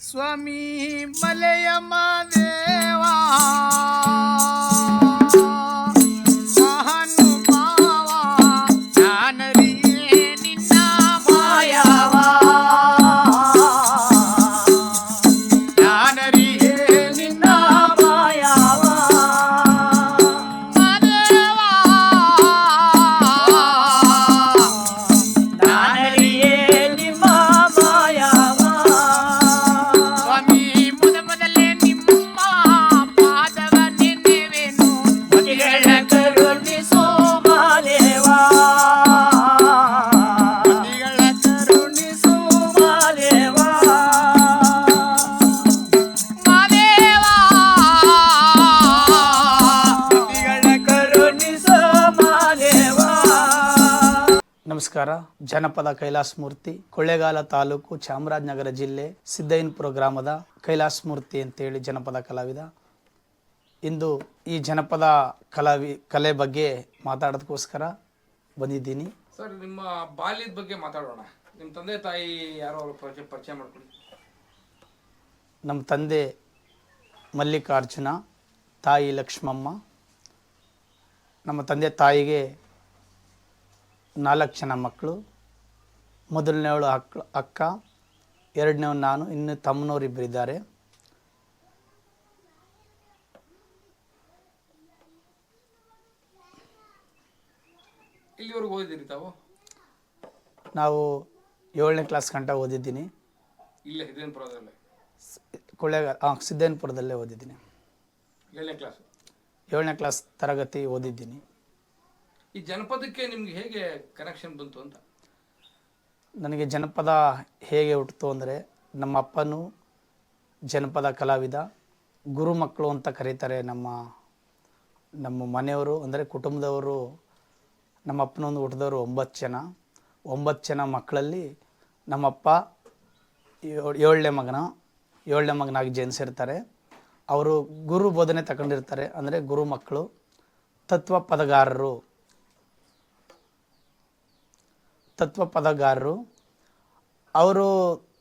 ಸ್ವಾಮಿ ಮಲೆಯ ಮಾದೇವ ನಮಸ್ಕಾರ. ಜನಪದ ಕೈಲಾಸ ಮೂರ್ತಿ ಕೊಳ್ಳೇಗಾಲ ತಾಲೂಕು ಚಾಮರಾಜನಗರ ಜಿಲ್ಲೆ ಸಿದ್ದಯ್ಯನಪುರ ಗ್ರಾಮದ ಕೈಲಾಸ ಮೂರ್ತಿ ಅಂತೇಳಿ ಜನಪದ ಕಲಾವಿದ. ಇಂದು ಈ ಜನಪದ ಕಲಾವಿ ಕಲೆ ಬಗ್ಗೆ ಮಾತಾಡೋದಕ್ಕೋಸ್ಕರ ಬಂದಿದ್ದೀನಿ. ಸರ್ ನಿಮ್ಮ ಬಾಲ್ಯದ ಬಗ್ಗೆ ಮಾತಾಡೋಣ. ನಿಮ್ಮ ತಂದೆ ತಾಯಿ ಯಾರೋ ಪರಿಚಯ ಪರಿಚಯ ಮಾಡ್ಕೊಳ್ಳಿ. ನಮ್ಮ ತಂದೆ ಮಲ್ಲಿಕಾರ್ಜುನ ತಾಯಿ ಲಕ್ಷ್ಮಮ್ಮ. ನಮ್ಮ ತಂದೆ ತಾಯಿಗೆ ನಾಲ್ಕು ಜನ ಮಕ್ಕಳು ಮೊದಲನೇವಳು ಅಕ್ಕ ಅಕ್ಕ ಎರಡನೇವಳು ನಾನು ಇನ್ನು ತಮ್ಮನವರಿಬ್ಬರಿದ್ದಾರೆ ಇಲ್ಲಿವರೆಗೂ ತಾವು? ನಾವು ಏಳನೇ ಕ್ಲಾಸ್ ಗಂಟ ಓದಿದ್ದೀನಿ. ಇಲ್ಲೇ ಸಿದ್ದೇನಪುರದಲ್ಲೇ. ಕೊಳ್ಳೇಗಾಲ ಹಾಂ ಸಿದ್ದೇನಪುರದಲ್ಲೇ ಓದಿದ್ದೀನಿ. ಏಳನೇ ಕ್ಲಾಸ್? ಏಳನೇ ಕ್ಲಾಸ್ ತರಗತಿ ಓದಿದ್ದೀನಿ. ಈ ಜನಪದಕ್ಕೆ ನಿಮ್ಗೆ ಹೇಗೆ ಕನೆಕ್ಷನ್ ಬಂತು ಅಂತ? ನನಗೆ ಜನಪದ ಹೇಗೆ ಹುಟ್ಟಿತು ಅಂದರೆ ನಮ್ಮ ಅಪ್ಪನು ಜನಪದ ಕಲಾವಿದ, ಗುರು ಮಕ್ಕಳು ಅಂತ ಕರೀತಾರೆ ನಮ್ಮ ನಮ್ಮ ಮನೆಯವರು ಅಂದರೆ ಕುಟುಂಬದವರು, ನಮ್ಮ ಅಪ್ಪನೊಂದು ಹುಟ್ಟಿದವರು ಒಂಬತ್ತು ಜನ. ಒಂಬತ್ತು ಜನ ಮಕ್ಕಳಲ್ಲಿ ನಮ್ಮಪ್ಪ ಏಳ್- ಏಳನೇ ಮಗನ, ಏಳನೇ ಮಗನಾಗಿ ಜನಿಸಿರ್ತಾರೆ ಅವರು ಗುರು ಬೋಧನೆ ತಗೊಂಡಿರ್ತಾರೆ ಅಂದರೆ ಗುರು ಮಕ್ಕಳು, ತತ್ವ ಪದಗಾರರು. ತತ್ವ ಪದಗಾರರು ಅವರು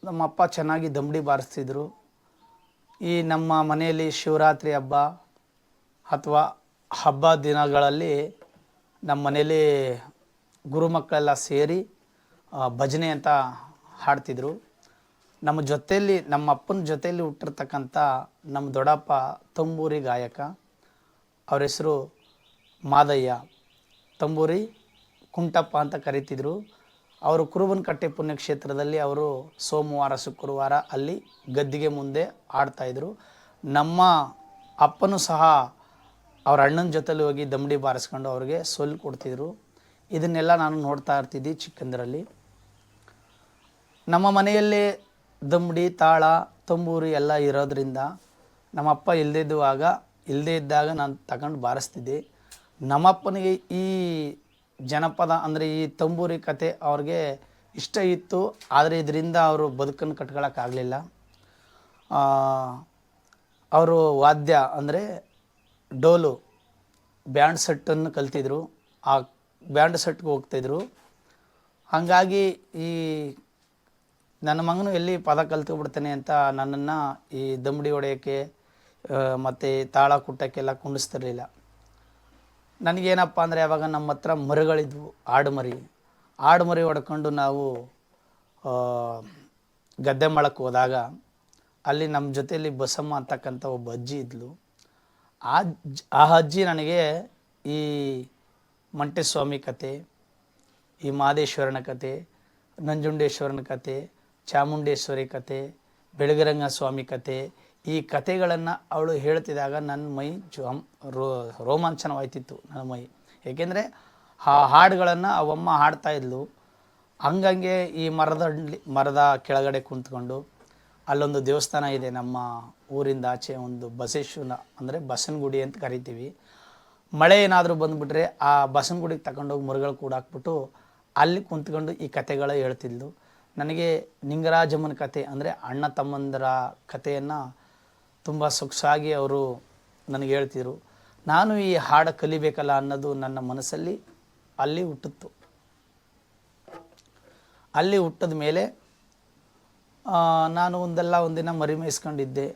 ನಮ್ಮಪ್ಪ ಚೆನ್ನಾಗಿ ದಂಬಡಿ ಬಾರಿಸ್ತಿದ್ರು. ಈ ನಮ್ಮ ಮನೆಯಲ್ಲಿ ಶಿವರಾತ್ರಿ ಹಬ್ಬ ಅಥವಾ ಹಬ್ಬ ದಿನಗಳಲ್ಲಿ ನಮ್ಮ ಮನೇಲಿ ಗುರುಮಕ್ಕಳೆಲ್ಲ ಸೇರಿ ಭಜನೆ ಅಂತ ಹಾಡ್ತಿದ್ರು. ನಮ್ಮ ಜೊತೆಯಲ್ಲಿ, ನಮ್ಮ ಅಪ್ಪನ ಜೊತೆಯಲ್ಲಿ ಹುಟ್ಟಿರ್ತಕ್ಕಂಥ ನಮ್ಮ ದೊಡ್ಡಪ್ಪ ತಂಬೂರಿ ಗಾಯಕ. ಅವ್ರ ಹೆಸರು ಮಾದಯ್ಯ. ತಂಬೂರಿ ಕುಂಟಪ್ಪ ಅಂತ ಕರಿತಿದ್ರು. ಅವರು ಕುರುಬನಕಟ್ಟೆ ಪುಣ್ಯಕ್ಷೇತ್ರದಲ್ಲಿ ಅವರು ಸೋಮವಾರ, ಶುಕ್ರವಾರ ಅಲ್ಲಿ ಗದ್ದಿಗೆ ಮುಂದೆ ಆಡ್ತಾಯಿದ್ರು ನಮ್ಮ ಅಪ್ಪನೂ ಸಹ ಅವ್ರ ಅಣ್ಣನ ಜೊತೆಲಿ ಹೋಗಿ ದಮಡಿ ಬಾರಿಸ್ಕೊಂಡು ಅವ್ರಿಗೆ ಸೊಲ್ಲು ಕೊಡ್ತಿದ್ರು. ಇದನ್ನೆಲ್ಲ ನಾನು ನೋಡ್ತಾ ಇರ್ತಿದ್ದೆ ಚಿಕ್ಕಂದರಲ್ಲಿ. ನಮ್ಮ ಮನೆಯಲ್ಲೇ ದಮಡಿ ತಾಳ, ತಂಬೂರಿ ಎಲ್ಲ ಇರೋದ್ರಿಂದ ನಮ್ಮಪ್ಪ ಇಲ್ಲದೇ ಇದ್ದಾಗ ಇಲ್ಲದೇ ಇದ್ದಾಗ ನಾನು ತಗೊಂಡು ಬಾರಿಸ್ತಿದ್ದೆ. ನಮ್ಮಪ್ಪನಿಗೆ ಈ ಜನಪದ ಅಂದರೆ ಈ ತಂಬೂರಿ ಕತೆ ಅವ್ರಿಗೆ ಇಷ್ಟ ಇತ್ತು, ಆದರೆ ಇದರಿಂದ ಅವರು ಬದುಕನ್ನು ಕಟ್ಕೊಳ್ಳೋಕ್ಕಾಗಲಿಲ್ಲ ಅವರು ವಾದ್ಯ ಅಂದರೆ ಡೋಲು, ಬ್ಯಾಂಡ್ ಸೆಟ್ಟನ್ನು ಕಲ್ತಿದ್ರು. ಆ ಬ್ಯಾಂಡ್ ಸೆಟ್ಗೆ ಹೋಗ್ತಿದ್ರು. ಹಾಗಾಗಿ ಈ ನನ್ನ ಮಗನು ಎಲ್ಲಿ ಪದ ಕಲ್ತ್ಕೊಬಿಡ್ತಾನೆ ಅಂತ ನನ್ನನ್ನು ಈ ದಂಬಡಿ ಹೊಡೆಯೋಕ್ಕೆ ಮತ್ತು ತಾಳ ಕುಟ್ಟಕ್ಕೆಲ್ಲ ಕುಂಡಿಸ್ತಿರ್ಲಿಲ್ಲ. ನನಗೇನಪ್ಪ ಅಂದರೆ ಯಾವಾಗ ನಮ್ಮ ಹತ್ರ ಮರಿಗಳಿದ್ವು, ಆಡು ಮರಿ. ಆಡು ಮರಿ ಹೊಡ್ಕೊಂಡು ನಾವು ಗದ್ದೆ ಮಾಡಕ್ಕೆ ಹೋದಾಗ ಅಲ್ಲಿ ನಮ್ಮ ಜೊತೆಯಲ್ಲಿ ಬಸಮ್ಮ ಅಂತಕ್ಕಂಥ ಒಬ್ಬ ಅಜ್ಜಿ ಇದ್ಲು. ಆ ಆ ಅಜ್ಜಿ ನನಗೆ ಈ ಮಂಟೇಸ್ವಾಮಿ ಕತೆ, ಈ ಮಾದೇಶ್ವರನ ಕತೆ, ನಂಜುಂಡೇಶ್ವರನ ಕತೆ, ಚಾಮುಂಡೇಶ್ವರಿ ಕತೆ ಬೆಳಗರಂಗ ಸ್ವಾಮಿ ಕತೆ ಈ ಕತೆಗಳನ್ನು ಅವಳು ಹೇಳ್ತಿದ್ದಾಗ ನನ್ನ ಮೈ ಜಮ್ ರೋ, ರೋಮಾಂಚನವಾಯ್ತಿತ್ತು ನನ್ನ ಮೈ. ಏಕೆಂದರೆ ಆ ಹಾಡುಗಳನ್ನು ಅವಮ್ಮ ಹಾಡ್ತಾ ಇದ್ಲು. ಹಂಗಂಗೆ ಈ ಮರದ ಮರದ ಕೆಳಗಡೆ ಕುಂತ್ಕೊಂಡು ಅಲ್ಲೊಂದು ದೇವಸ್ಥಾನ ಇದೆ ನಮ್ಮ ಊರಿಂದ ಆಚೆ, ಒಂದು ಬಸೇಶ್ವನ ಅಂದರೆ ಬಸನಗುಡಿ ಅಂತ ಕರಿತೀವಿ. ಮಳೆ ಏನಾದರೂ ಬಂದುಬಿಟ್ರೆ ಆ ಬಸನಗುಡಿಗೆ ತಗೊಂಡೋಗಿ ಮರುಗಳು ಕೂಡ ಹಾಕ್ಬಿಟ್ಟು ಅಲ್ಲಿ ಕುಂತ್ಕೊಂಡು ಈ ಕತೆಗಳ ಹೇಳ್ತಿದ್ಲು. ನನಗೆ ನಿಂಗರಾಜಮ್ಮನ ಕತೆ ಅಂದರೆ ಅಣ್ಣ ತಮ್ಮಂದರ ಕಥೆಯನ್ನು ತುಂಬ ಸೊಗಸಾಗಿ ಅವರು ನನಗೆ ಹೇಳ್ತಿದ್ರು, ನಾನು ಈ ಹಾಡು ಕಲಿಬೇಕಲ್ಲ ಅನ್ನೋದು ನನ್ನ ಮನಸ್ಸಲ್ಲಿ ಅಲ್ಲಿ ಹುಟ್ಟಿತ್ತು. ಅಲ್ಲಿ ಹುಟ್ಟಿದ ಮೇಲೆ ನಾನು ಒಂದಲ್ಲ ಒಂದಿನ ಮರಿಮೈಸ್ಕೊಂಡಿದ್ದೆ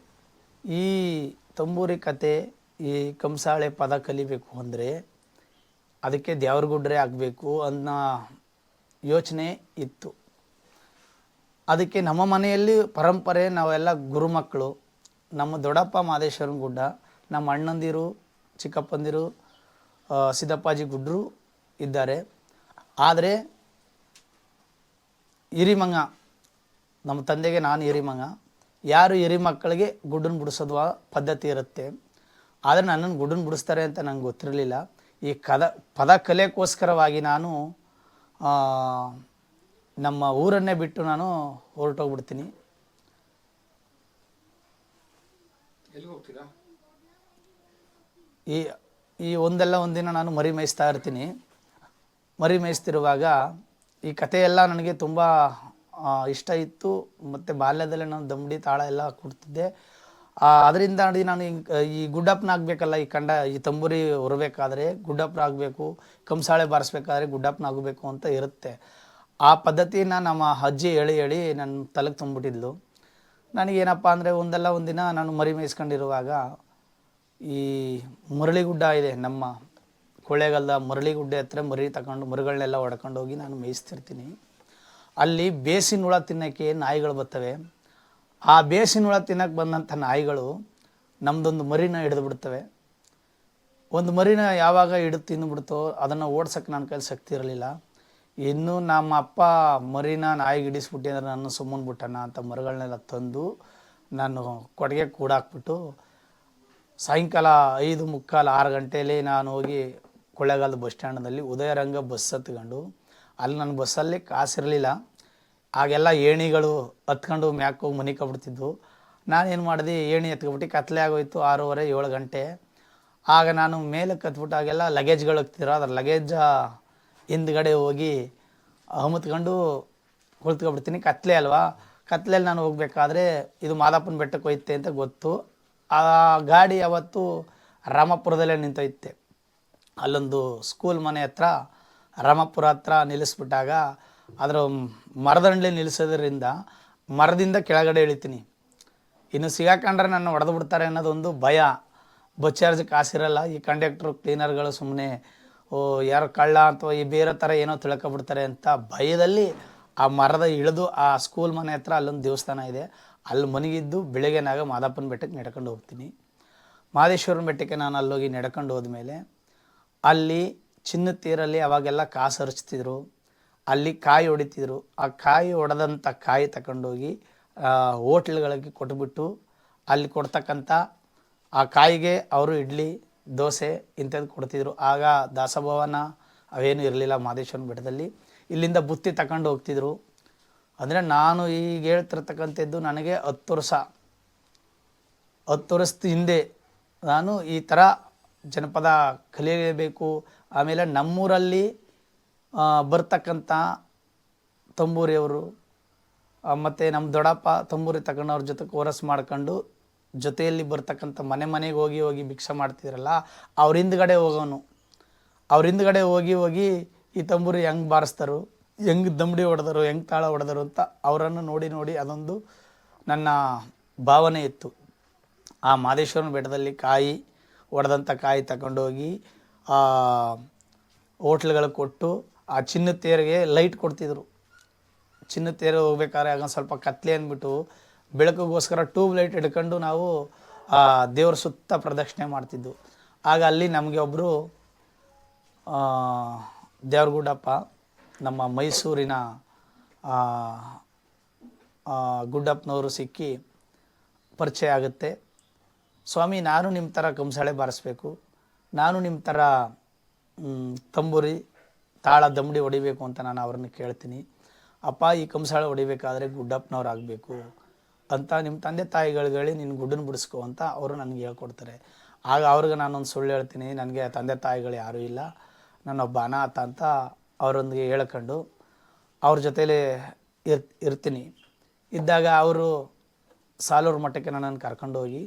ಈ ತಂಬೂರಿ ಕತೆ, ಈ ಕಂಸಾಳೆ ಪದ ಕಲಿಬೇಕು ಅಂದರೆ ಅದಕ್ಕೆ ದೇವ್ರಗುಡ್ರೆ ಆಗಬೇಕು ಅನ್ನೋ ಯೋಚನೆ ಇತ್ತು. ಅದಕ್ಕೆ ನಮ್ಮ ಮನೆಯಲ್ಲಿ ಪರಂಪರೆ ನಾವೆಲ್ಲ ಗುರುಮಕ್ಕಳು ನಮ್ಮ ದೊಡ್ಡಪ್ಪ ಮಾದೇಶ್ವರನ ಗುಡ್ಡ, ನಮ್ಮ ಅಣ್ಣಂದಿರು, ಚಿಕ್ಕಪ್ಪಂದಿರು ಸಿದ್ದಪ್ಪಾಜಿ ಗುಡ್ಡರು ಇದ್ದಾರೆ. ಆದರೆ ಹಿರಿಮಂಗ, ನಮ್ಮ ತಂದೆಗೆ ನಾನು ಹಿರಿಮಂಗ, ಯಾರು ಹಿರಿ ಮಕ್ಕಳಿಗೆ ಗುಡ್ಡನ್ನು ಬಿಡಿಸೋದು ಪದ್ಧತಿ ಇರುತ್ತೆ. ಆದರೆ ನನ್ನನ್ನು ಗುಡ್ಡನ್ನು ಬಿಡಿಸ್ತಾರೆ ಅಂತ ನಂಗೆ ಗೊತ್ತಿರಲಿಲ್ಲ. ಈ ಕದ ಪದ ಕಲೆಗೋಸ್ಕರವಾಗಿ ನಾನು ನಮ್ಮ ಊರನ್ನೇ ಬಿಟ್ಟು ನಾನು ಹೊರಟೋಗ್ಬಿಡ್ತೀನಿ. ಈ ಈ ಒಂದಲ್ಲ ಒಂದಿನ ನಾನು ಮರಿ ಮೇಯಿಸ್ತಾ ಇರ್ತೀನಿ. ಮರಿ ಮೇಯಿಸ್ತಿರುವಾಗ ಈ ಕಥೆಯೆಲ್ಲ ನನಗೆ ತುಂಬ ಇಷ್ಟ ಇತ್ತು. ಮತ್ತು ಬಾಲ್ಯದಲ್ಲೇ ನಾನು ದಮ್ಡಿ ತಾಳ ಎಲ್ಲ ಕೊಡ್ತಿದ್ದೆ. ಅದರಿಂದ ನಾನು ಹಿಂಗ್- ಈ ಗುಡ್ಡಪ್ಪನ ಆಗಬೇಕಲ್ಲ ಈ ಕಂಡ, ಈ ತಂಬೂರಿ ಹೊರಬೇಕಾದ್ರೆ ಗುಡ್ಡಪ್ಪನ ಆಗಬೇಕು ಕಂಸಾಳೆ ಬಾರಿಸ್ಬೇಕಾದ್ರೆ ಗುಡ್ಡಪ್ಪನ ಆಗಬೇಕು ಅಂತ ಇರುತ್ತೆ. ಆ ಪದ್ಧತಿನ ನಮ್ಮ ಅಜ್ಜಿ ಹೇಳಿ ಹೇಳಿ ನನ್ನ ತಲೆಗೆ ತುಂಬಿಟ್ಟಿದ್ಲು. ನನಗೇನಪ್ಪ ಅಂದರೆ ಒಂದಲ್ಲ ಒಂದಿನ ನಾನು ಮರಿ ಮೇಯಿಸ್ಕೊಂಡಿರುವಾಗ ಈ ಮುರಳಿಗುಡ್ಡ ಇದೆ ನಮ್ಮ ಕೊಳ್ಳೇಗಾಲದ ಮುರಳಿಗುಡ್ಡೆ ಹತ್ರ ಮರಿ ತಗೊಂಡು ಮರಿಗಳನ್ನೆಲ್ಲ ಹೊಡ್ಕೊಂಡು ಹೋಗಿ ನಾನು ಮೇಯಿಸ್ತಿರ್ತೀನಿ. ಅಲ್ಲಿ ಬೇಸಿನ ಹುಳ ತಿನ್ನೋಕ್ಕೆ ನಾಯಿಗಳು ಬರ್ತವೆ. ಆ ಬೇಸಿನ ಹುಳ ತಿನ್ನಕ್ಕೆ ಬಂದಂಥ ನಾಯಿಗಳು ನಮ್ಮದೊಂದು ಮರಿನ ಹಿಡಿದು ಬಿಡ್ತವೆ. ಒಂದು ಮರಿನ ಯಾವಾಗ ಹಿಡಿದು ತಿಂದುಬಿಡ್ತೋ ಅದನ್ನು ಓಡ್ಸೋಕ್ಕೆ ನನ್ನ ಕೈಲಿ ಶಕ್ತಿ ಇರಲಿಲ್ಲ. ಇನ್ನು ನಮ್ಮ ಅಪ್ಪ ಮರಿನ ನಾಯಿಗೆ ಹಿಡಿಸ್ಬಿಟ್ಟಿ ಅಂದ್ರೆ ನಾನು ಸುಮ್ಮನೆ ಬಿಟ್ಟಣ ಅಂತ ಮರಗಳನ್ನೆಲ್ಲ ತಂದು ನಾನು ಕೊಡುಗೆ ಕೂಡಾಕ್ಬಿಟ್ಟು ಸಾಯಂಕಾಲ ಐದು ಮುಕ್ಕಾಲು ಆರು ಗಂಟೆಯಲ್ಲಿ ನಾನು ಹೋಗಿ ಕೊಳ್ಳೇಗಾಲದ ಬಸ್ ಸ್ಟ್ಯಾಂಡ್ನಲ್ಲಿ ಉದಯರಂಗ ಬಸ್ ಹತ್ಕೊಂಡು, ಅಲ್ಲಿ ನನ್ನ ಬಸ್ಸಲ್ಲಿ ಕಾಸಿರಲಿಲ್ಲ. ಆಗೆಲ್ಲ ಏಣಿಗಳು ಹತ್ಕೊಂಡು ಮ್ಯಾಕ್ ಹೋಗಿ ಮನೆ ಕಬಿಡ್ತಿದ್ವು ನಾನೇನು ಮಾಡಿದೆ, ಏಣಿ ಎತ್ಕೊಬಿಟ್ಟು ಕತ್ಲೆ ಆಗೋಯ್ತು ಆರೂವರೆ ಏಳು ಗಂಟೆ. ಆಗ ನಾನು ಮೇಲೆ ಕತ್ಬಿಟ್ಟು ಆಗೆಲ್ಲ ಲಗೇಜ್ಗಳು ಹೋಗ್ತಿದ್ರು ಅದ್ರ ಲಗೇಜ್ ಹಿಂದ್ಗಡೆ ಹೋಗಿ ಹಮತ್ಕೊಂಡು ಕುಳಿತ್ಕೊಬಿಡ್ತೀನಿ ಕತ್ಲೆ ಅಲ್ವಾ? ಕತ್ಲೆಯಲ್ಲಿ ನಾನು ಹೋಗ್ಬೇಕಾದ್ರೆ ಇದು ಮಾದಪ್ಪನ ಬೆಟ್ಟಕ್ಕೆ ಹೋಯ್ತೆ ಅಂತ ಗೊತ್ತು. ಆ ಗಾಡಿ ಅವತ್ತು ರಾಮಪುರದಲ್ಲೇ ನಿಂತೋಯ್ತೆ. ಅಲ್ಲೊಂದು ಸ್ಕೂಲ್ ಮನೆ ಹತ್ರ, ರಾಮಪುರ ಹತ್ರ ನಿಲ್ಲಿಸ್ಬಿಟ್ಟಾಗ ಅದರ ಮರದಂಡಲಿ ನಿಲ್ಲಿಸೋದ್ರಿಂದ ಮರದಿಂದ ಕೆಳಗಡೆ ಇಳಿತೀನಿ. ಇನ್ನು ಸಿಗಾಕೊಂಡ್ರೆ ನನ್ನ ಹೊಡೆದು ಬಿಡ್ತಾರೆ ಅನ್ನೋದೊಂದು ಭಯ. ಬಸ್ ಚಾರ್ಜ್ ಕಾಸಿರಲ್ಲ. ಈ ಕಂಡಕ್ಟ್ರು, ಕ್ಲೀನರ್ಗಳು ಸುಮ್ಮನೆ ಓ, ಯಾರು ಕಳ್ಳ ಅಥವಾ ಈ ಬೇರೆ ಥರ ಏನೋ ತಿಳ್ಕೊಬಿಡ್ತಾರೆ ಅಂತ ಭಯದಲ್ಲಿ ಆ ಮರದ ಇಳಿದು ಆ ಸ್ಕೂಲ್ ಮನೆ ಹತ್ರ ಅಲ್ಲೊಂದು ದೇವಸ್ಥಾನ ಇದೆ. ಅಲ್ಲಿ ಮನಗಿದ್ದು ಬೆಳಗ್ಗೆನಾಗ ಮಾದಪ್ಪನ ಬೆಟ್ಟಕ್ಕೆ ನಡ್ಕೊಂಡು ಹೋಗ್ತೀನಿ. ಮಾದೇಶ್ವರನ ಬೆಟ್ಟಕ್ಕೆ ನಾನು ಅಲ್ಲೋಗಿ ನಡ್ಕೊಂಡು ಹೋದ್ಮೇಲೆ ಅಲ್ಲಿ ಚಿನ್ನ ತೀರಲ್ಲಿ ಅವಾಗೆಲ್ಲ ಕಾಸು ಹರಿಸ್ತಿದ್ರು ಅಲ್ಲಿ ಕಾಯಿ ಹೊಡಿತಿದ್ರು. ಆ ಕಾಯಿ ಹೊಡೆದಂಥ ಕಾಯಿ ತಗೊಂಡೋಗಿ ಹೋಟ್ಲ್ಗಳಿಗೆ ಕೊಟ್ಬಿಟ್ಟು ಅಲ್ಲಿ ಕೊಡ್ತಕ್ಕಂಥ ಆ ಕಾಯಿಗೆ ಅವರು ಇಡ್ಲಿ ದೋಸೆ ಇಂಥದ್ದು ಕೊಡ್ತಿದ್ರು. ಆಗ ದಾಸಭವನ ಅವೇನೂ ಇರಲಿಲ್ಲ ಮಾದೇಶ್ವರನ ಬೆಟ್ಟದಲ್ಲಿ. ಇಲ್ಲಿಂದ ಬುತ್ತಿ ತಗೊಂಡು ಹೋಗ್ತಿದ್ರು. ಅಂದರೆ ನಾನು ಈಗ ಹೇಳ್ತಿರ್ತಕ್ಕಂಥದ್ದು ನನಗೆ ಹತ್ತು ವರ್ಷ. ಹತ್ತು ವರ್ಷದ ಹಿಂದೆ ನಾನು ಈ ಥರ ಜನಪದ ಕಲಿಯಬೇಕು ಆಮೇಲೆ ನಮ್ಮೂರಲ್ಲಿ ಬರ್ತಕ್ಕಂಥ ತಂಬೂರಿಯವರು ಮತ್ತು ನಮ್ಮ ದೊಡ್ಡಪ್ಪ ತಂಬೂರಿ ತಗೊಂಡವ್ರ ಜೊತೆ ಕೋರಸ್ ಮಾಡ್ಕೊಂಡು ಜೊತೆಯಲ್ಲಿ ಬರ್ತಕ್ಕಂಥ ಮನೆ ಮನೆಗೆ ಹೋಗಿ ಹೋಗಿ ಭಿಕ್ಷೆ ಮಾಡ್ತಿದ್ರಲ್ಲ, ಅವ್ರ ಹಿಂದ್ಗಡೆ ಹೋಗೋನು. ಅವ್ರ ಹಿಂದ್ಗಡೆ ಹೋಗಿ ಹೋಗಿ ಈ ತಂಬೂರಿ ಹೆಂಗೆ ಬಾರಿಸ್ತಾರೋ, ಹೆಂಗೆ ದಂಬಡಿ ಹೊಡೆದರು, ಹೆಂಗೆ ತಾಳ ಹೊಡೆದರು ಅಂತ ಅವರನ್ನು ನೋಡಿ ನೋಡಿ ಅದೊಂದು ನನ್ನ ಭಾವನೆ ಇತ್ತು. ಆ ಮಾದೇಶ್ವರನ ಬೆಟ್ಟದಲ್ಲಿ ಕಾಯಿ, ಒಡೆದಂಥ ಕಾಯಿ ತಗೊಂಡೋಗಿ ಆ ಹೋಟ್ಲ್ಗಳಿಗೆ ಕೊಟ್ಟು ಆ ಚಿನ್ನ ತೇರಿಗೆ ಲೈಟ್ ಕೊಡ್ತಿದ್ರು. ಚಿನ್ನ ತೇರು ಹೋಗ್ಬೇಕಾದ್ರೆ ಆಗ ಸ್ವಲ್ಪ ಕತ್ಲೆ ಅಂದ್ಬಿಟ್ಟು ಬೆಳಕಿಗೋಸ್ಕರ ಟ್ಯೂಬ್ ಲೈಟ್ ಹಿಡ್ಕೊಂಡು ನಾವು ದೇವ್ರ ಸುತ್ತ ಪ್ರದಕ್ಷಿಣೆ ಮಾಡ್ತಿದ್ದು ಆಗ ಅಲ್ಲಿ ನಮಗೆ ಒಬ್ಬರು ದೇವ್ರಗುಡ್ಡಪ್ಪ, ನಮ್ಮ ಮೈಸೂರಿನ ಗುಡ್ಡಪ್ಪನವರು ಸಿಕ್ಕಿ ಪರಿಚಯ ಆಗುತ್ತೆ. ಸ್ವಾಮಿ, ನಾನು ನಿಮ್ಮ ಥರ ಕಂಸಾಳೆ ಬಾರಿಸ್ಬೇಕು. ನಾನು ನಿಮ್ಮ ಥರ ತಂಬೂರಿ, ತಾಳ ದಮ್ಡಿ ಹೊಡಿಬೇಕು ಅಂತ ನಾನು ಅವ್ರನ್ನ ಕೇಳ್ತೀನಿ. ಅಪ್ಪ, ಈ ಕಂಸಾಳೆ ಹೊಡಿಬೇಕಾದ್ರೆ ಗುಡ್ಡಪ್ಪನವ್ರು ಆಗಬೇಕು ಅಂತ ನಿಮ್ಮ ತಂದೆ ತಾಯಿಗಳಿಗೆ ನಿನ್ನ ಗುಡ್ಡನ್ನು ಬಿಡಿಸ್ಕೊ ಅಂತ ಅವರು ನನಗೆ ಹೇಳ್ಕೊಡ್ತಾರೆ. ಆಗ ಅವ್ರಿಗೆ ನಾನೊಂದು ಸುಳ್ಳು ಹೇಳ್ತೀನಿ, ನನಗೆ ತಂದೆ ತಾಯಿಗಳು ಯಾರೂ ಇಲ್ಲ, ನಾನೊಬ್ಬ ಅನಾಥ ಅಂತ ಅವರೊಂದಿಗೆ ಹೇಳ್ಕೊಂಡು ಅವ್ರ ಜೊತೇಲಿ ಇರ್, ಇರ್ತೀನಿ. ಇದ್ದಾಗ ಅವರು ಸಾಲೂರು ಮಟ್ಟಕ್ಕೆ ನನ್ನನ್ನು ಕರ್ಕೊಂಡೋಗಿ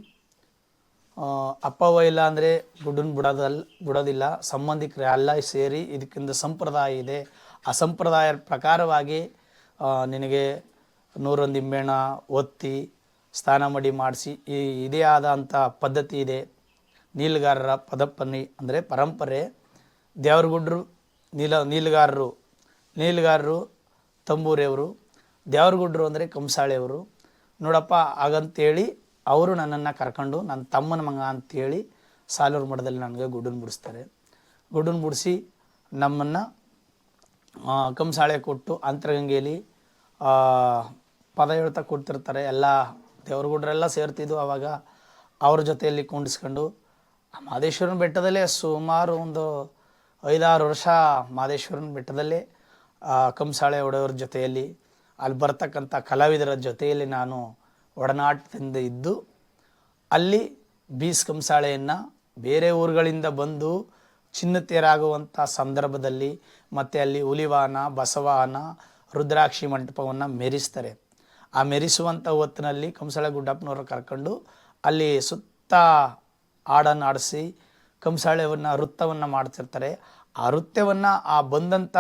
ಅಪ್ಪವ್ವ ಇಲ್ಲ ಅಂದರೆ ಗುಡ್ಡನ್ನು ಬಿಡೋದಲ್ಲ ಬಿಡೋದಿಲ್ಲ, ಸಂಬಂಧಿಕರು ಎಲ್ಲ ಸೇರಿ ಇದಕ್ಕಿಂತ ಸಂಪ್ರದಾಯ ಇದೆ. ಆ ಸಂಪ್ರದಾಯ ಪ್ರಕಾರವಾಗಿ ನಿನಗೆ ನೂರೊಂದು ನಿಂಬೆಹಣ್ಣ ಒತ್ತಿ ಸ್ನಾನ ಮಾಡಿ ಮಾಡಿಸಿ, ಈ ಇದೇ ಆದಂಥ ಪದ್ಧತಿ ಇದೆ. ನೀಲ್ಗಾರರ ಪದಪ್ಪನಿ ಅಂದರೆ ಪರಂಪರೆ. ದೇವ್ರಗುಡ್ರು ನೀಲ, ನೀಲ್ಗಾರರು ನೀಲ್ಗಾರರು ತಂಬೂರಿಯವರು, ದೇವ್ರಗುಡ್ರು ಅಂದರೆ ಕಂಸಾಳೆಯವರು. ನೋಡಪ್ಪ, ಹಾಗಂತೇಳಿ ಅವರು ನನ್ನನ್ನು ಕರ್ಕೊಂಡು ನನ್ನ ತಮ್ಮನ ಮಗ ಅಂತೇಳಿ ಸಾಲೂರು ಮಠದಲ್ಲಿ ನನಗೆ ಗುಡ್ಡನ್ನು ಬಿಡಿಸ್ತಾರೆ ಗುಡ್ಡನ್ನು ಬಿಡಿಸಿ ನಮ್ಮನ್ನು ಕಂಸಾಳೆ ಕೊಟ್ಟು ಅಂತರಗಂಗೆಯಲ್ಲಿ ಪದ ಹೇಳ್ತಾ ಕೂತಿರ್ತಾರೆ ಎಲ್ಲ ದೇವ್ರಗುಡ್ರೆಲ್ಲ ಸೇರ್ತಿದ್ವು ಆವಾಗ ಅವ್ರ ಜೊತೆಯಲ್ಲಿ ಕುಂಡಿಸ್ಕೊಂಡು, ಆ ಮಾದೇಶ್ವರನ ಬೆಟ್ಟದಲ್ಲೇ ಸುಮಾರು ಒಂದು ಐದಾರು ವರ್ಷ ಮಾದೇಶ್ವರನ ಬೆಟ್ಟದಲ್ಲೇ ಕಂಸಾಳೆ ಒಡೆಯವ್ರ ಜೊತೆಯಲ್ಲಿ, ಅಲ್ಲಿ ಬರ್ತಕ್ಕಂಥ ಕಲಾವಿದರ ಜೊತೆಯಲ್ಲಿ ನಾನು ಒಡನಾಟದಿಂದ ಇದ್ದು, ಅಲ್ಲಿ ಬೀಸ್ ಕಂಸಾಳೆಯನ್ನು ಬೇರೆ ಊರುಗಳಿಂದ ಬಂದು ಚಿನ್ನತೆಯರಾಗುವಂಥ ಸಂದರ್ಭದಲ್ಲಿ ಮತ್ತು ಅಲ್ಲಿ ಹುಲಿವಾಹನ, ಬಸವಾಹನ, ರುದ್ರಾಕ್ಷಿ ಮಂಟಪವನ್ನು ಮೆರೆಸ್ತಾರೆ. ಆ ಮೆರೆಸುವಂಥ ಹೊತ್ತಿನಲ್ಲಿ ಕಂಸಾಳೆ ಗುಡ್ಡಪ್ಪನವ್ರ ಕರ್ಕೊಂಡು ಅಲ್ಲಿ ಸುತ್ತ ಹಾಡನ್ನು ಆಡಿಸಿ ಕಂಸಾಳೆವನ್ನು ವೃತ್ತವನ್ನು ಮಾಡ್ತಿರ್ತಾರೆ. ಆ ನೃತ್ಯವನ್ನು ಆ ಬಂದಂಥ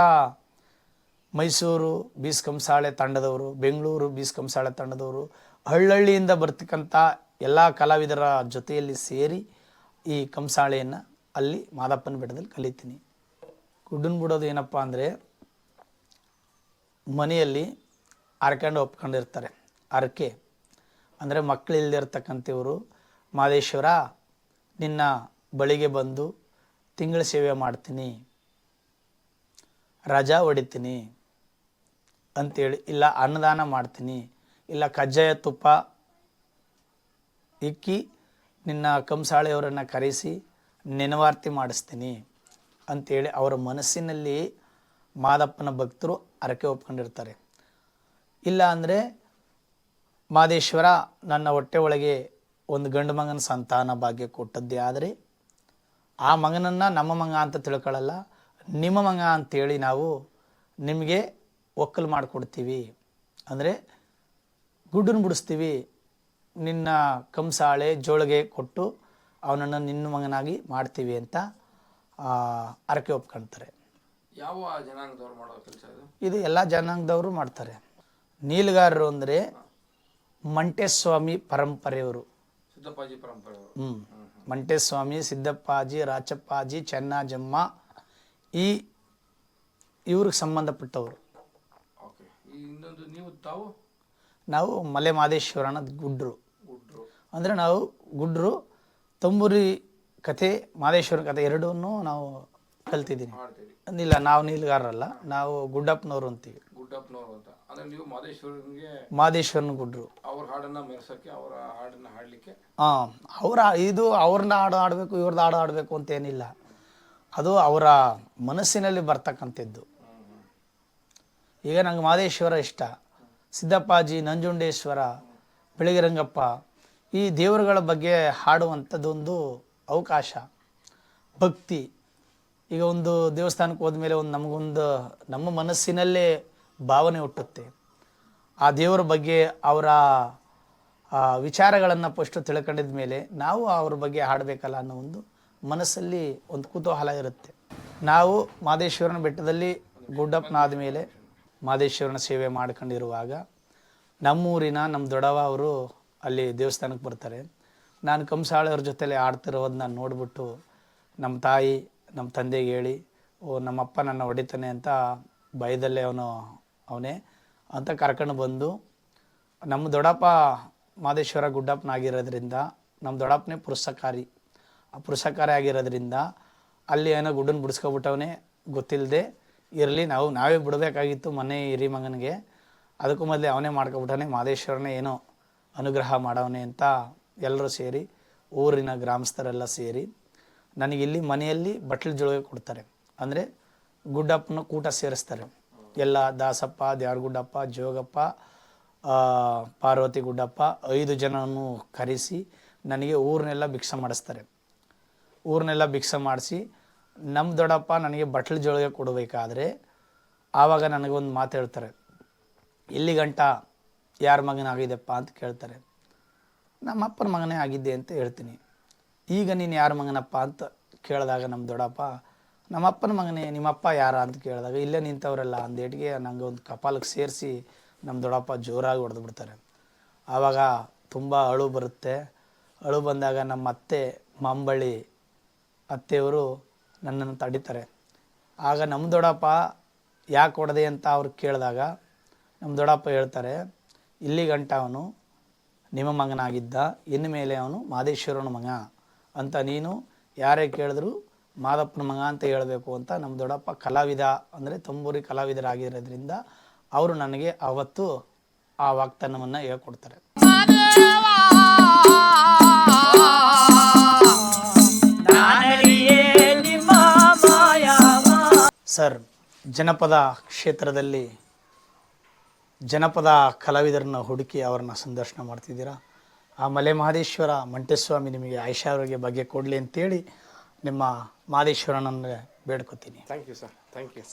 ಮೈಸೂರು ಬೀಸ್ ಕಂಸಾಳೆ ತಂಡದವರು, ಬೆಂಗಳೂರು ಬೀಸ್ ಕಂಸಾಳೆ ತಂಡದವರು, ಹಳ್ಳಹಳ್ಳಿಯಿಂದ ಬರ್ತಕ್ಕಂಥ ಎಲ್ಲ ಕಲಾವಿದರ ಜೊತೆಯಲ್ಲಿ ಸೇರಿ ಈ ಕಂಸಾಳೆಯನ್ನು ಅಲ್ಲಿ ಮಾದಪ್ಪನ ಬೆಟ್ಟದಲ್ಲಿ ಕಲಿತೀನಿ. ಗುಡ್ಡನ್ ಬಿಡೋದು ಏನಪ್ಪ ಅಂದರೆ ಮನೆಯಲ್ಲಿ ಹರ್ಕೊಂಡು ಒಪ್ಕೊಂಡಿರ್ತಾರೆ. ಹರಕೆ ಅಂದರೆ ಮಕ್ಕಳು ಇವರು ಮಾದೇಶ್ವರ, ನಿನ್ನ ಬಳಿಗೆ ಬಂದು ತಿಂಗಳ ಸೇವೆ ಮಾಡ್ತೀನಿ. ರಜಾ ಹೊಡಿತೀನಿ. ಅಂತೇಳಿ ಇಲ್ಲ ಅನ್ನದಾನ ಮಾಡ್ತೀನಿ. ಇಲ್ಲ ಕಜ್ಜಾಯ ತುಪ್ಪ ಇಕ್ಕಿ ನಿನ್ನ ಕಂಸಾಳೆಯವರನ್ನು ಕರೆಸಿ ನೆನವಾರ್ತಿ ಮಾಡಿಸ್ತೀನಿ. ಅಂತೇಳಿ ಅವರ ಮನಸ್ಸಿನಲ್ಲಿ ಮಾದಪ್ಪನ ಭಕ್ತರು ಹರಕೆ ಒಪ್ಕೊಂಡಿರ್ತಾರೆ. ಇಲ್ಲ ಅಂದರೆ ಮಾದೇಶ್ವರ ನನ್ನ ಹೊಟ್ಟೆ ಒಳಗೆ ಒಂದು ಗಂಡು ಮಗನ ಸಂತಾನ ಭಾಗ್ಯ ಕೊಟ್ಟದ್ದೇ ಆದರೆ ಆ ಮಗನನ್ನು ನಮ್ಮ ಮಗ ಅಂತ ತಿಳ್ಕೊಳ್ಳಲ್ಲ ನಿಮ್ಮ ಮಗ ಅಂತೇಳಿ ನಾವು ನಿಮಗೆ ಒಕ್ಕಲು ಮಾಡಿಕೊಡ್ತೀವಿ. ಅಂದರೆ ಗುಡ್ಡನ್ನು ಬಿಡಿಸ್ತೀವಿ. ನಿನ್ನ ಕಂಸಾಳೆ ಜೋಳಿಗೆ ಕೊಟ್ಟು ಅವನನ್ನು ನಿನ್ನ ಮಗನಾಗಿ ಮಾಡ್ತೀವಿ ಅಂತ ಆ, ಹರಕೆ ಒಪ್ಕೊಳ್ತಾರೆ ಯಾವ ಜನಾಂಗದವ್ರು ಮಾಡೋ ಕೆಲಸ ಇದು ಎಲ್ಲ ಜನಾಂಗದವರು ಮಾಡ್ತಾರೆ. ನೀಲಗಾರರು ಅಂದರೆ ಮಂಟೇಸ್ವಾಮಿ ಪರಂಪರೆಯವರು. ಸಿದ್ದಪ್ಪಾಜಿ ಪರಂಪರೆ ಹ್ಞೂ ಮಂಟೇಸ್ವಾಮಿ ಸಿದ್ದಪ್ಪಾಜಿ ರಾಚಪ್ಪಾಜಿ ಚೆನ್ನಾಜಮ್ಮ ಈ ಇವ್ರಿಗೆ ಸಂಬಂಧಪಟ್ಟವರು. ಇನ್ನೊಂದು ನೀವು ತಾವು? ನಾವು ಮಲೆ ಮಾದೇಶ್ವರನ ಗುಡ್ರು. ಗುಡ್ರು. ಅಂದರೆ ನಾವು ಗುಡ್ರು ತಂಬೂರಿ ಕಥೆ ಮಾದೇಶ್ವರ ಕಥೆ ಎರಡನ್ನೂ ನಾವು ಕಲ್ತಿದ್ದೀನಿ. ಇಲ್ಲ ನಾವು ನೀಲಗಾರರಲ್ಲ ನಾವು ಗುಡ್ಡಪ್ಪನವರು ಅಂತೀವಿ. ಗುಡ್ಡಪ್ಪನವರು ಅಂತ. ಅಂದ್ರೆ ನೀವು ಮಾದೇಶ್ವರನಿಗೆ ಮಾದೇಶ್ವರನ ಗುಡ್ರು. ಅವ್ರ ಹಾಡನ್ನ ಮೆರೆಸಕ್ಕೆ ಅವರ ಹಾಡನ್ನ ಹಾಡ್ಲಿಕ್ಕೆ? ಹಾಂ ಅವರ ಇದು ಅವ್ರನ್ನ ಹಾಡು ಆಡಬೇಕು ಇವ್ರದ್ದು ಹಾಡು ಆಡಬೇಕು ಅಂತ ಏನಿಲ್ಲ. ಅದು ಅವರ ಮನಸ್ಸಿನಲ್ಲಿ ಬರ್ತಕ್ಕಂಥದ್ದು. ಈಗ ನಂಗೆ ಮಾದೇಶ್ವರ ಇಷ್ಟ. ಸಿದ್ದಪ್ಪಾಜಿ ನಂಜುಂಡೇಶ್ವರ ಬೆಳಗಿರಂಗಪ್ಪ ಈ ದೇವರುಗಳ ಬಗ್ಗೆ ಹಾಡುವಂಥದ್ದೊಂದು ಅವಕಾಶ. ಭಕ್ತಿ. ಈಗ ಒಂದು ದೇವಸ್ಥಾನಕ್ಕೆ ಹೋದ್ಮೇಲೆ ಒಂದು ನಮಗೊಂದು ನಮ್ಮ ಮನಸ್ಸಿನಲ್ಲೇ ಭಾವನೆ ಹುಟ್ಟುತ್ತೆ. ಆ ದೇವರ ಬಗ್ಗೆ ಅವರ ವಿಚಾರಗಳನ್ನು ಫಸ್ಟು ತಿಳ್ಕೊಂಡಿದ ಮೇಲೆ ನಾವು ಅವ್ರ ಬಗ್ಗೆ ಹಾಡಬೇಕಲ್ಲ ಅನ್ನೋ ಒಂದು ಮನಸ್ಸಲ್ಲಿ ಒಂದು ಕುತೂಹಲ ಇರುತ್ತೆ. ನಾವು ಮಾದೇಶ್ವರನ ಬೆಟ್ಟದಲ್ಲಿ ಗುಡ್ಡಪ್ಪನಾದ ಮೇಲೆ ಮಾದೇಶ್ವರನ ಸೇವೆ ಮಾಡ್ಕೊಂಡಿರುವಾಗ ನಮ್ಮೂರಿನ ನಮ್ಮ ದೊಡವ ಅವರು ಅಲ್ಲಿ ದೇವಸ್ಥಾನಕ್ಕೆ ಬರ್ತಾರೆ. ನಾನು ಕಂಸಾಳೆಯವ್ರ ಜೊತೆಲಿ ಆಡ್ತಿರೋದನ್ನ ನೋಡಿಬಿಟ್ಟು ನಮ್ಮ ತಾಯಿ ನಮ್ಮ ತಂದೆಗೆ ಹೇಳಿ, ಓ, ನಮ್ಮಪ್ಪ ನನ್ನ ಹೊಡಿತಾನೆ ಅಂತ ಭಯದಲ್ಲೇ ಅವನು ಅವನೇ ಅಂತ ಕರ್ಕೊಂಡು ಬಂದು ನಮ್ಮ ದೊಡ್ಡಪ್ಪ ಮಾದೇಶ್ವರ ಗುಡ್ಡಪ್ಪನಾಗಿರೋದ್ರಿಂದ ನಮ್ಮ ದೊಡ್ಡಪ್ಪನೇ ಪುರುಷಕಾರಿ ಆ ಪುರುಷಕಾರಿ ಆಗಿರೋದ್ರಿಂದ ಅಲ್ಲಿ ಏನೋ ಗುಡ್ಡನ್ನು ಬಿಡಿಸ್ಕೊಬಿಟ್ಟವನೇ ಗೊತ್ತಿಲ್ಲದೆ ಇರಲಿ ನಾವು, ನಾವೇ ಬಿಡಬೇಕಾಗಿತ್ತು ಮನೆ ಹಿರಿ ಮಗನಿಗೆ ಅದಕ್ಕೂ ಮೊದಲೇ ಅವನೇ ಮಾಡ್ಕೊಬಿಟ್ಟವನೇ ಮಾದೇಶ್ವರನೇ ಏನೋ ಅನುಗ್ರಹ ಮಾಡವನೇ ಅಂತ ಎಲ್ಲರೂ ಸೇರಿ, ಊರಿನ ಗ್ರಾಮಸ್ಥರೆಲ್ಲ ಸೇರಿ ನನಗಿಲ್ಲಿ ಮನೆಯಲ್ಲಿ ಬಟ್ಲು ಜೋಳಿಗೆ ಕೊಡ್ತಾರೆ. ಅಂದರೆ ಗುಡ್ಡಪ್ಪನ ಕೂಟ ಸೇರಿಸ್ತಾರೆ. ಎಲ್ಲ ದಾಸಪ್ಪ, ದ್ಯಾರ್ಗುಡ್ಡಪ್ಪ, ಜೋಗಪ್ಪ ಪಾರ್ವತಿ ಗುಡ್ಡಪ್ಪ ಐದು ಜನನೂ ಕರೆಸಿ ನನಗೆ ಊರನ್ನೆಲ್ಲ ಭಿಕ್ಷೆ ಮಾಡಿಸ್ತಾರೆ. ಊರನ್ನೆಲ್ಲ ಭಿಕ್ಷೆ ಮಾಡಿಸಿ ನಮ್ಮ ದೊಡ್ಡಪ್ಪ ನನಗೆ ಬಟ್ಲು ಜೋಳಿಗೆ ಕೊಡಬೇಕಾದ್ರೆ ಆವಾಗ ನನಗೊಂದು ಮಾತು ಹೇಳ್ತಾರೆ. ಇಲ್ಲಿ ಗಂಟ ಯಾರ ಮಗನಾಗಿದೆಪ್ಪ ಅಂತ ಕೇಳ್ತಾರೆ. ನಮ್ಮ ಅಪ್ಪನ ಮಗನೇ ಆಗಿದ್ದೆ ಅಂತ ಹೇಳ್ತೀನಿ. ಈಗ ನೀನು ಯಾರ ಮಗನಪ್ಪ ಅಂತ ಕೇಳಿದಾಗ ನಮ್ಮ ದೊಡ್ಡಪ್ಪ ನಮ್ಮ ಅಪ್ಪನ ಮಗನೇ, ನಿಮ್ಮಪ್ಪ ಯಾರ ಅಂತ ಕೇಳಿದಾಗ ಇಲ್ಲೇ ನಿಂತವರೆಲ್ಲ ಅಂದೇಟಿಗೆ ನಂಗೆ ಒಂದು ಕಪಾಲಕ್ಕೆ ಸೇರಿಸಿ ನಮ್ಮ ದೊಡ್ಡಪ್ಪ ಜೋರಾಗಿ ಹೊಡೆದು ಬಿಡ್ತಾರೆ. ಆವಾಗ ತುಂಬ ಅಳು ಬರುತ್ತೆ. ಅಳು ಬಂದಾಗ ನಮ್ಮ ಅತ್ತೆ, ಮಾಂಬಳಿ ಅತ್ತೆಯವರು ನನ್ನನ್ನು ತಡಿತಾರೆ. ಆಗ ನಮ್ಮ ದೊಡ್ಡಪ್ಪ ಯಾಕೆ ಹೊಡೆದೆ ಅಂತ ಅವ್ರು ಕೇಳಿದಾಗ ನಮ್ಮ ದೊಡ್ಡಪ್ಪ ಹೇಳ್ತಾರೆ, ಇಲ್ಲಿ ಗಂಟ ಅವನು, ನಿಮ್ಮ ಮಗನಾಗಿದ್ದ ಇನ್ನು ಮೇಲೆ ಅವನು ಮಾದೇಶ್ವರನ ಮಗ ಅಂತ ನೀನು ಯಾರೇ ಕೇಳಿದ್ರು ಮಾದಪ್ಪನ ಮಗ ಅಂತ ಹೇಳಬೇಕು ಅಂತ ನಮ್ಮ ದೊಡ್ಡಪ್ಪ ಕಲಾವಿದ ಅಂದರೆ ತುಂಬೂರಿ ಕಲಾವಿದರಾಗಿರೋದ್ರಿಂದ ಅವರು ನನಗೆ ಅವತ್ತು ಆ ವಾಗ್ದಾನವನ್ನು ಹೇಳ್ಕೊಡ್ತಾರೆ. ಸರ್, ಜನಪದ ಕ್ಷೇತ್ರದಲ್ಲಿ ಜನಪದ ಕಲಾವಿದರನ್ನ ಹುಡುಕಿ ಅವರನ್ನ ಸಂದರ್ಶನ ಮಾಡ್ತಿದ್ದೀರಾ? ಆ ಮಲೆ ಮಹದೇಶ್ವರ ಮಂಟೇಸ್ವಾಮಿ ನಿಮಗೆ ಆಯುಷ್ಯ ಬಗ್ಗೆ ಕೊಡಲಿ ಅಂತೇಳಿ ನಿಮ್ಮ ಮಾದೇಶ್ವರನನ್ನು ಬೇಡ್ಕೊತೀನಿ. Thank you sir thank you